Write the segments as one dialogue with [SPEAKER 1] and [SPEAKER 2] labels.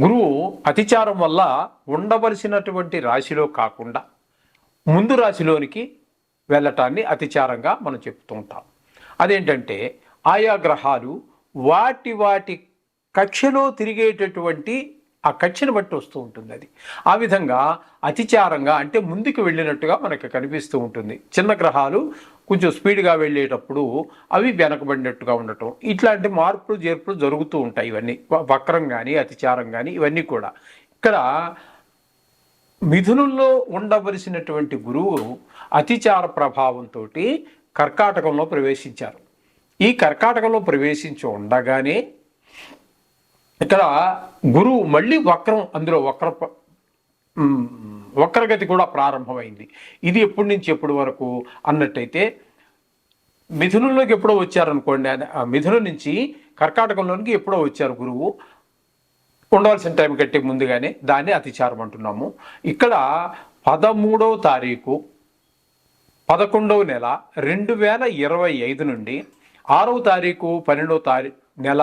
[SPEAKER 1] గురువు అతిచారం వల్ల ఉండవలసినటువంటి రాశిలో కాకుండా ముందు రాశిలోనికి వెళ్ళటాన్ని అతిచారంగా మనం చెప్తూ ఉంటాం. అదేంటంటే ఆయా గ్రహాలు వాటి వాటి కక్షలో తిరిగేటటువంటి ఆ కక్షను బట్టి వస్తూ ఉంటుంది అది. ఆ విధంగా అతిచారంగా అంటే ముందుకు వెళ్ళినట్టుగా మనకి కనిపిస్తూ ఉంటుంది. చిన్న గ్రహాలు కొంచెం స్పీడ్గా వెళ్ళేటప్పుడు అవి వెనకబడినట్టుగా ఉండటం. ఇట్లాంటి మార్పులు చేర్పులు జరుగుతూ ఉంటాయి ఇవన్నీ. వక్రం కానీ అతిచారం కానీ ఇవన్నీ కూడా. ఇక్కడ మిథునుల్లో ఉండవలసినటువంటి గురువు అతిచార ప్రభావంతో కర్కాటకంలో ప్రవేశించారు. ఈ కర్కాటకంలో ప్రవేశించి ఉండగానే ఇక్కడ గురువు మళ్ళీ వక్రం అందులో వక్ర వక్రగతి కూడా ప్రారంభమైంది. ఇది ఎప్పటి నుంచి ఎప్పటి వరకు అన్నట్టయితే మిథునంలోకి ఎప్పుడో వచ్చారనుకోండి మిథునం నుంచి కర్కాటకంలోనికి ఎప్పుడో వచ్చారు గురువు ఉండవలసిన టైం కంటే ముందుగానే దాన్ని అతిచారం అంటున్నాము. ఇక్కడ పదమూడవ తారీఖు పదకొండవ నెల రెండు వేల ఇరవై ఐదు నుండి ఆరవ తారీఖు పన్నెండవ తారీఖు నెల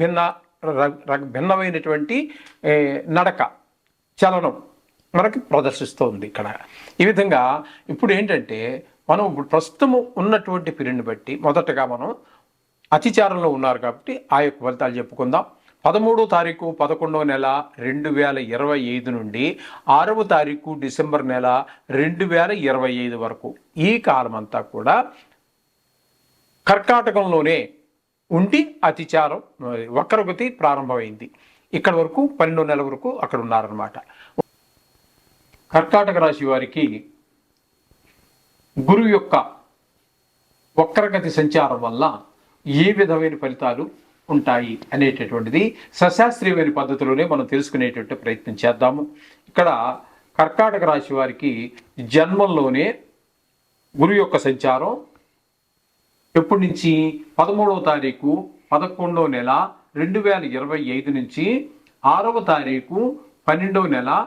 [SPEAKER 1] భిన్న భిన్నమైనటువంటి నడక చలనం మనకి ప్రదర్శిస్తోంది ఇక్కడ. ఈ విధంగా ఇప్పుడు ఏంటంటే మనం ఇప్పుడు ప్రస్తుతం ఉన్నటువంటి పీరియడ్ని బట్టి మొదటగా మనం అతిచారంలో ఉన్నారు కాబట్టి ఆ యొక్క ఫలితాలు చెప్పుకుందాం. పదమూడో తారీఖు పదకొండవ నెల రెండు వేల ఇరవై ఐదు నుండి ఆరవ తారీఖు డిసెంబర్ నెల రెండు వేల ఇరవై ఐదు వరకు ఈ కాలం అంతా కూడా కర్కాటకంలోనే ఉండి అతిచారం వక్రగతి ప్రారంభమైంది. ఇక్కడ వరకు పన్నెండు నెల వరకు అక్కడ ఉన్నారనమాట కర్కాటక రాశి వారికి గురువు యొక్క వక్రగతి సంచారం వల్ల ఏ విధమైన ఫలితాలు ఉంటాయి అనేటటువంటిది సశాస్త్రీయమైన పద్ధతిలోనే మనం తెలుసుకునేటువంటి ప్రయత్నం చేద్దాము. ఇక్కడ కర్కాటక రాశి వారికి జన్మంలోనే గురువు యొక్క సంచారం ఎప్పటి నుంచి? పదమూడవ తారీఖు పదకొండవ నెల రెండు వేల ఇరవై ఐదు నుంచి ఆరవ తారీఖు పన్నెండవ నెల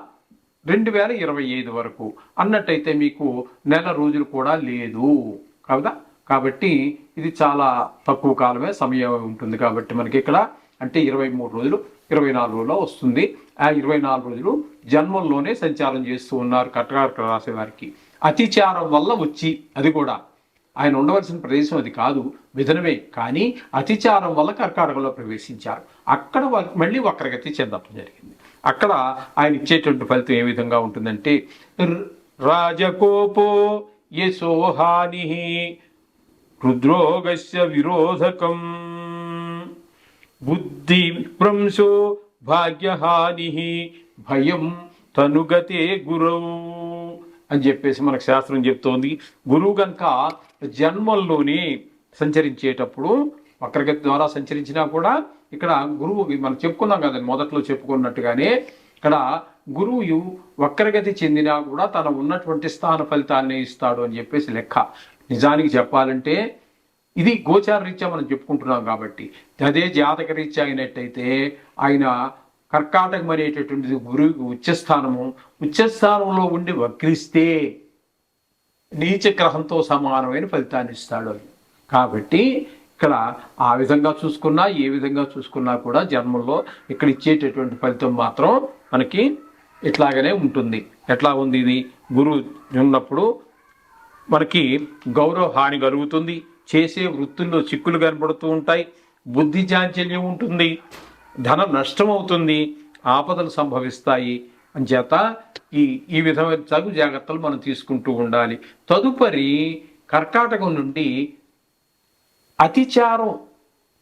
[SPEAKER 1] రెండు వేల ఇరవై ఐదు వరకు. అన్నట్టయితే మీకు నెల రోజులు కూడా లేదు. కదా కాబట్టి ఇది చాలా తక్కువ కాలమే సమయం ఉంటుంది కాబట్టి మనకి ఇక్కడ అంటే ఇరవై మూడు రోజులు ఇరవై నాలుగు రోజుల్లో వస్తుంది. ఆ ఇరవై నాలుగు రోజులు జన్మంలోనే సంచారం చేస్తూ ఉన్నారు కర్కాటక రాసే వారికి అతిచారం వల్ల వచ్చి అది కూడా ఆయన ఉండవలసిన ప్రదేశం అది కాదు విధనమే. కానీ అతిచారం వల్ల కర్కాటకంలో ప్రవేశించారు. అక్కడ మళ్ళీ వక్రగతి చెందడం జరిగింది. అక్కడ ఆయన ఇచ్చేటువంటి ఫలితం ఏ విధంగా ఉంటుందంటే రాజకోపో యశోహాని హృద్రోగస్య విరోధకం బుద్ధి భ్రంశో భాగ్యహాని భయం తనుగతే గురవు అని చెప్పేసి మనకు శాస్త్రం చెప్తోంది. గురువు కనుక జన్మల్లోనే సంచరించేటప్పుడు వక్రగతి ద్వారా సంచరించినా కూడా ఇక్కడ గురువు మనం చెప్పుకున్నాం కదండి మొదట్లో చెప్పుకున్నట్టుగానే ఇక్కడ గురువు వక్రగతి చెందినా కూడా తన ఉన్నటువంటి స్థాన ఫలితాన్ని ఇస్తాడు అని చెప్పేసి లెక్క. నిజానికి చెప్పాలంటే ఇది గోచార రీత్యా మనం చెప్పుకుంటున్నాం కాబట్టి. అదే జాతక రీత్యా అయినట్టయితే ఆయన కర్కాటకం అనేటటువంటిది గురువుకి ఉచ్చస్థానము. ఉచ్చస్థానంలో ఉండి వక్రిస్తే నీచ గ్రహంతో సమానమైన ఫలితాన్ని ఇస్తాడు కాబట్టి ఇక్కడ ఆ విధంగా చూసుకున్నా ఏ విధంగా చూసుకున్నా కూడా జన్మల్లో ఇక్కడ ఇచ్చేటటువంటి ఫలితం మాత్రం మనకి ఇట్లాగనే ఉంటుంది. ఎట్లా ఉంది ఇది? గురువు ఉన్నప్పుడు మనకి గౌరవ హాని కలుగుతుంది. చేసే వృత్తుల్లో చిక్కులు కనబడుతూ ఉంటాయి. బుద్ధి చాంచల్యం ఉంటుంది. ధనం నష్టం అవుతుంది ఆపదలు సంభవిస్తాయి. అంచేత ఈ ఈ విధమైన తగు జాగ్రత్తలు మనం తీసుకుంటూ ఉండాలి. తదుపరి కర్కాటకం నుండి అతిచారం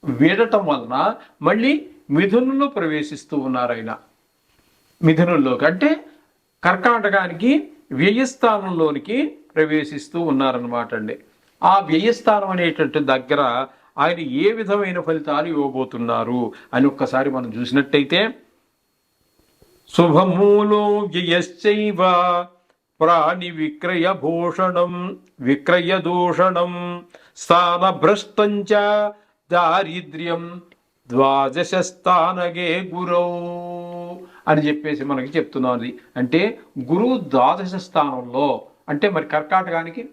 [SPEAKER 1] వీడటం వలన మళ్ళీ మిథునంలో ప్రవేశిస్తూ ఉన్నారు ఆయన. మిథునంలోకి అంటే కర్కాటకానికి వ్యయస్థానంలోనికి ప్రవేశిస్తూ ఉన్నారనమాట అండి. ఆ వ్యయస్థానం అనేటువంటి దగ్గర ఆయన ఏ విధమైన ఫలితాలు ఇవ్వబోతున్నారు అని ఒక్కసారి మనం చూసినట్టయితే శుభమూలో వ్యయశ్చైవ ప్రాణి విక్రయ భూషణం విక్రయ దూషణం స్థాన భ్రష్టంచ దారిద్ర్యం ద్వాదశ స్థానగే గురౌ అని చెప్పేసి మనకి చెప్తున్నది. అంటే గురువు ద్వాదశ స్థానంలో అంటే మరి కర్కాటకానికి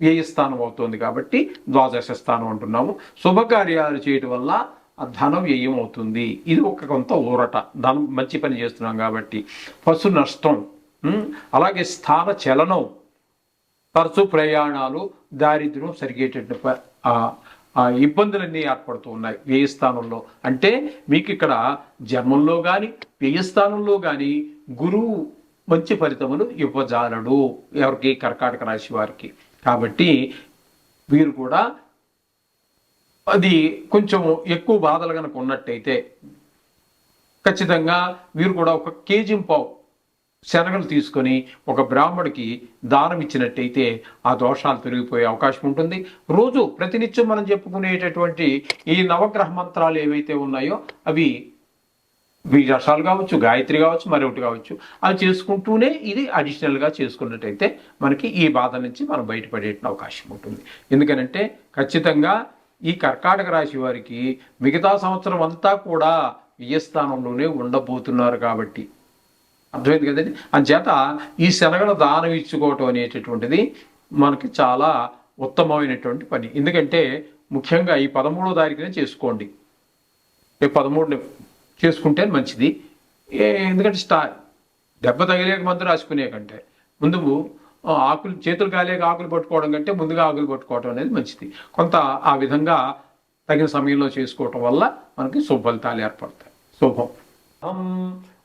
[SPEAKER 1] వ్యయ స్థానం అవుతుంది కాబట్టి ద్వాదశ స్థానం అంటున్నాము. శుభకార్యాలు చేయటం వల్ల ఆ ధనం వ్యయం అవుతుంది. ఇది ఒక కొంత ఊరట. ధనం మంచి పని చేస్తున్నాం కాబట్టి. పశు నష్టం అలాగే స్థాన చలనం తరచు ప్రయాణాలు దారిద్ర్యం సరిగేటట్టు ఇబ్బందులన్నీ ఏర్పడుతూ ఉన్నాయి వ్యయస్థానంలో అంటే మీకు ఇక్కడ జన్మంలో కానీ వ్యయస్థానంలో కానీ గురువు మంచి ఫలితములు ఇవ్వజాలడు. ఎవరికి? కర్కాటక రాశి వారికి. కాబట్టి వీరు కూడా అది కొంచెం ఎక్కువ బాధలు కనుక ఉన్నట్టయితే ఖచ్చితంగా వీరు కూడా ఒక కేజీ పావు శనగలు తీసుకొని ఒక బ్రాహ్మడికి దానం ఇచ్చినట్టయితే ఆ దోషాలు పెరిగిపోయే అవకాశం ఉంటుంది. రోజు ప్రతినిత్యం మనం చెప్పుకునేటటువంటి ఈ నవగ్రహ మంత్రాలు ఏవైతే ఉన్నాయో అవి బీజాక్షాలు కావచ్చు గాయత్రి కావచ్చు మరొకటి కావచ్చు అవి చేసుకుంటూనే ఇది అడిషనల్గా చేసుకున్నట్టయితే మనకి ఈ బాధ నుంచి మనం బయటపడే అవకాశం ఉంటుంది. ఎందుకనంటే ఖచ్చితంగా ఈ కర్కాటక రాశి వారికి మిగతా సంవత్సరం అంతా కూడా వ్యయస్థానంలోనే ఉండబోతున్నారు కాబట్టి. అర్థమైంది కదండి? అంచేత ఈ శనగల దానం ఇచ్చుకోవటం అనేటటువంటిది మనకి చాలా ఉత్తమమైనటువంటి పని. ఎందుకంటే ముఖ్యంగా ఈ పదమూడో తారీఖునే చేసుకోండి. రేపు పదమూడుని చేసుకుంటే మంచిది. ఎందుకంటే స్టా దెబ్బ తగిలేక మందు రాసుకునే కంటే ముందు ఆకులు చేతులు కాలేక ఆకులు పట్టుకోవడం కంటే ముందుగా ఆకులు పట్టుకోవడం అనేది మంచిది. కొంత ఆ విధంగా తగిన సమయంలో చేసుకోవటం వల్ల మనకి శుభలితాలు ఏర్పడతాయి. శుభం.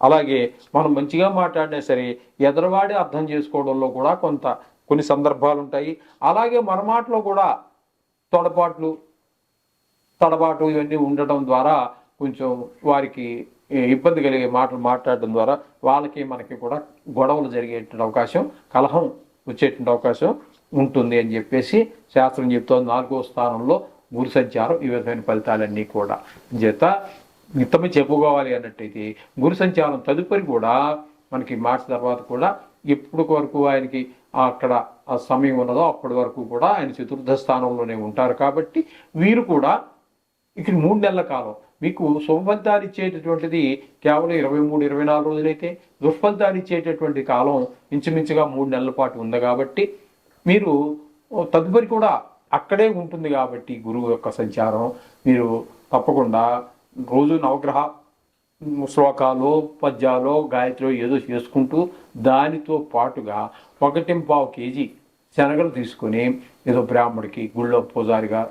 [SPEAKER 1] అలాగే మనం మంచిగా మాట్లాడినా సరే ఎదరవాడి అర్థం చేసుకోవడంలో కూడా కొంత కొన్ని సందర్భాలు ఉంటాయి. అలాగే మన మాటలో కూడా తొడపాట్లు తడబాటు ఇవన్నీ ఉండటం ద్వారా కొంచెం వారికి ఇబ్బంది కలిగే మాటలు మాట్లాడడం ద్వారా వాళ్ళకి మనకి కూడా గొడవలు జరిగేటువంటి అవకాశం కలహం వచ్చేటువంటి అవకాశం ఉంటుంది అని చెప్పేసి శాస్త్రం చెప్తోంది. నాలుగో స్థానంలో గురు సంచారం ఈ విధమైన ఫలితాలన్నీ కూడా. చేత మిత్తమే చెప్పుకోవాలి అన్నట్టయితే గురు సంచారం తదుపరి కూడా మనకి మార్చి తర్వాత కూడా ఎప్పుడు వరకు ఆయనకి అక్కడ ఆ సమయం ఉన్నదో అప్పటి వరకు కూడా ఆయన చతుర్థ స్థానంలోనే ఉంటారు. కాబట్టి వీరు కూడా ఇక్కడ మూడు నెలల కాలం. మీకు శుభఫలితాలు ఇచ్చేటటువంటిది కేవలం ఇరవై మూడు ఇరవై నాలుగు రోజులైతే దుష్ఫలితాలు ఇచ్చేటటువంటి కాలం ఇంచుమించుగా మూడు నెలల పాటు ఉంది కాబట్టి మీరు తదుపరి కూడా అక్కడే ఉంటుంది కాబట్టి గురువు యొక్క సంచారం. మీరు తప్పకుండా రోజు నవగ్రహ శ్లోకాలు పద్యాలు గాయత్రి ఏదో చేసుకుంటూ దానితో పాటుగా ఒకటి పావు కేజీ శనగలు తీసుకొని ఏదో బ్రాహ్మడికి గుళ్ళో పూజారిగా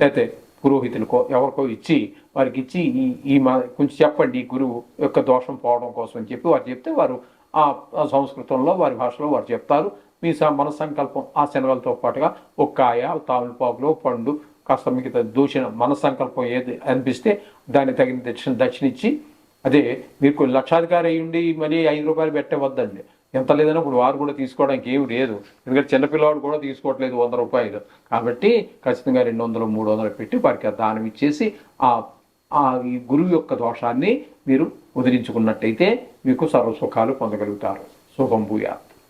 [SPEAKER 1] లేకపోతే పురోహితులకో ఎవరికో ఇచ్చి వారికి ఇచ్చి ఈ ఈ మా కొంచెం చెప్పండి ఈ గురువు యొక్క దోషం పోవడం కోసం అని చెప్పి వారు చెప్తే వారు ఆ సంస్కృతంలో వారి భాషలో వారు చెప్తారు. మీ మన సంకల్పం ఆ శనగలతో పాటుగా ఒక కాయ తామిళపాకులో పండు కాస్త మిగతా దూషణ మన సంకల్పం ఏది అనిపిస్తే దాన్ని తగిన దక్షిణ దక్షిణ ఇచ్చి అదే మీరు లక్షాధికారి అయ్యుండి మరీ ఐదు రూపాయలు పెట్టవద్దండి. ఎంత లేదని ఇప్పుడు వారు కూడా తీసుకోవడానికి ఏమి లేదు. ఎందుకంటే చిన్నపిల్లవాడు కూడా తీసుకోవట్లేదు వంద రూపాయలు. కాబట్టి ఖచ్చితంగా రెండు వందలు మూడు వందలు పెట్టి వారికి దానం ఇచ్చేసి ఆ ఆ ఈ గురువు యొక్క దోషాన్ని మీరు వదిలించుకున్నట్టయితే మీకు సర్వసుఖాలు పొందగలుగుతారు. శుభం భూయాత్.